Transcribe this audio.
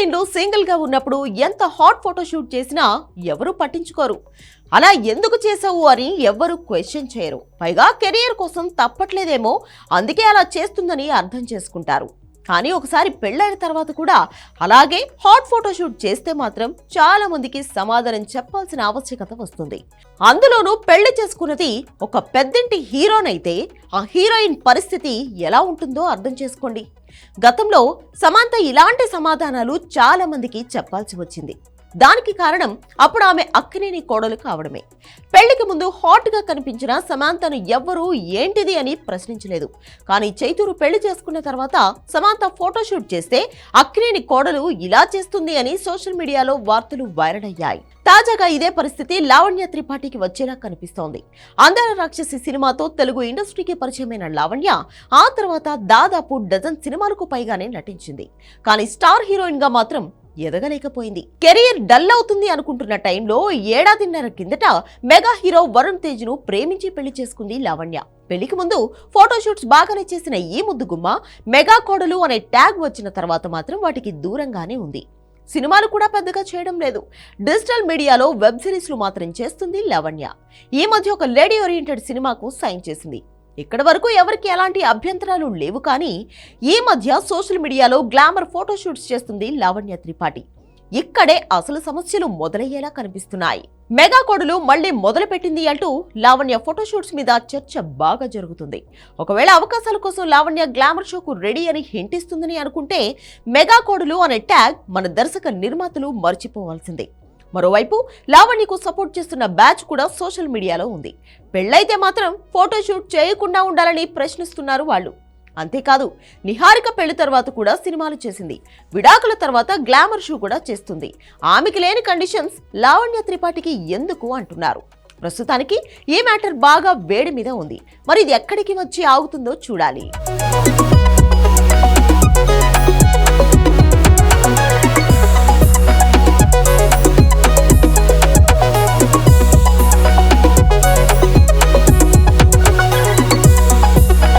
ఆన్లైన్లో సింగిల్గా ఉన్నప్పుడు ఎంత హాట్ ఫోటో షూట్ చేసినా ఎవరు పట్టించుకోరు. అలా ఎందుకు చేసావు అని ఎవ్వరు క్వశ్చన్ చేయరు. పైగా కెరియర్ కోసం తప్పట్లేదేమో అందుకే అలా చేస్తుందని అర్థం చేసుకుంటారు. కానీ ఒకసారి పెళ్ళైన తర్వాత కూడా అలాగే హాట్ ఫోటోషూట్ చేస్తే మాత్రం చాలా మందికి సమాధానం చెప్పాల్సిన ఆవశ్యకత వస్తుంది. అందులోనూ పెళ్ళి చేసుకున్నది ఒక పెద్దింటి హీరోనైతే ఆ హీరోయిన్ పరిస్థితి ఎలా ఉంటుందో అర్థం చేసుకోండి. గతంలో సమాంత ఇలాంటి సమాధానాలు చాలా మందికి చెప్పాల్సి వచ్చింది. దానికి కారణం అప్పుడు ఆమె అక్కినేని కోడలు కావడమే. పెళ్ళికి ముందు హాట్గా కనిపించిన సమాంతను ఎవ్వరూ ఏంటిది అని ప్రశ్నించలేదు. కానీ చైతూరు పెళ్ళి చేసుకున్న తర్వాత సమాంత ఫోటోషూట్ చేస్తే అక్కినేని కోడలు ఇలా చేస్తుంది అని సోషల్ మీడియాలో వార్తలు వైరల్ అయ్యాయి. తాజాగా ఇదే పరిస్థితి లావణ్య త్రిపాఠికి వచ్చేలా కనిపిస్తోంది. అందర రాక్షసి సినిమాతో తెలుగు ఇండస్ట్రీకి పరిచయమైన లావణ్య ఆ తర్వాత దాదాపు డజన్ సినిమాలకు పైగానే నటించింది. కానీ స్టార్ హీరోయిన్గా మాత్రం ఎదగలేకపోయింది. కెరీర్ డల్ అవుతుంది అనుకుంటున్న టైంలో ఏడాదిన్నర కిందట మెగా హీరో వరుణ్ తేజ్ను ప్రేమించి పెళ్ళి చేసుకుంది లావణ్య. పెళ్ళికి ముందు ఫోటోషూట్స్ బాగానే చేసిన ఈ ముద్దుగుమ్మ మెగా కోడలు అనే ట్యాగ్ వచ్చిన తర్వాత మాత్రం వాటికి దూరంగానే ఉంది. సినిమాలు కూడా పెద్దగా చేయడం లేదు. డిజిటల్ మీడియాలో వెబ్ సిరీస్లు మాత్రం చేస్తుంది లావణ్య. ఈ మధ్య ఒక లేడీ ఓరియంటెడ్ సినిమాకు సైన్ చేసింది. ఇక్కడి వరకు ఎవరికి ఎలాంటి అభ్యంతరాలు లేవు కానీ ఈ మధ్య సోషల్ మీడియాలో గ్లామర్ ఫోటోషూట్స్ చేస్తుంది లావణ్య త్రిపాఠి. ఇక్కడే అసలు సమస్యలు మొదలయ్యేలా కనిపిస్తున్నాయి. మెగా కోడలు మళ్ళీ మొదలుపెట్టింది అంటూ లావణ్య ఫోటోషూట్స్ మీద చర్చ బాగా జరుగుతుంది. ఒకవేళ అవకాశాల కోసం లావణ్య గ్లామర్ షోకు రెడీ అని హింటిస్తుందని అనుకుంటే మెగా కోడలు అనే ట్యాగ్ మన దర్శక నిర్మాతలు మర్చిపోవాల్సిందే. మరోవైపు లావణ్యకు సపోర్ట్ చేస్తున్న బ్యాచ్ కూడా సోషల్ మీడియాలో ఉంది. పెళ్ళైతే మాత్రం ఫోటోషూట్ చేయకుండా ఉండాలని ప్రశ్నిస్తున్నారు వాళ్ళు. అంతేకాదు నిహారిక పెళ్ళి తర్వాత కూడా సినిమాలు చేసింది. విడాకుల తర్వాత గ్లామర్ షూ కూడా చేస్తుంది. ఆమెకి లేని కండిషన్స్ లావణ్య త్రిపాఠికి ఎందుకు అంటున్నారు. ప్రస్తుతానికి ఈ మ్యాటర్ బాగా వేడి మీద ఉంది. మరి ఇది ఎక్కడికి వచ్చి ఆగుతుందో చూడాలి.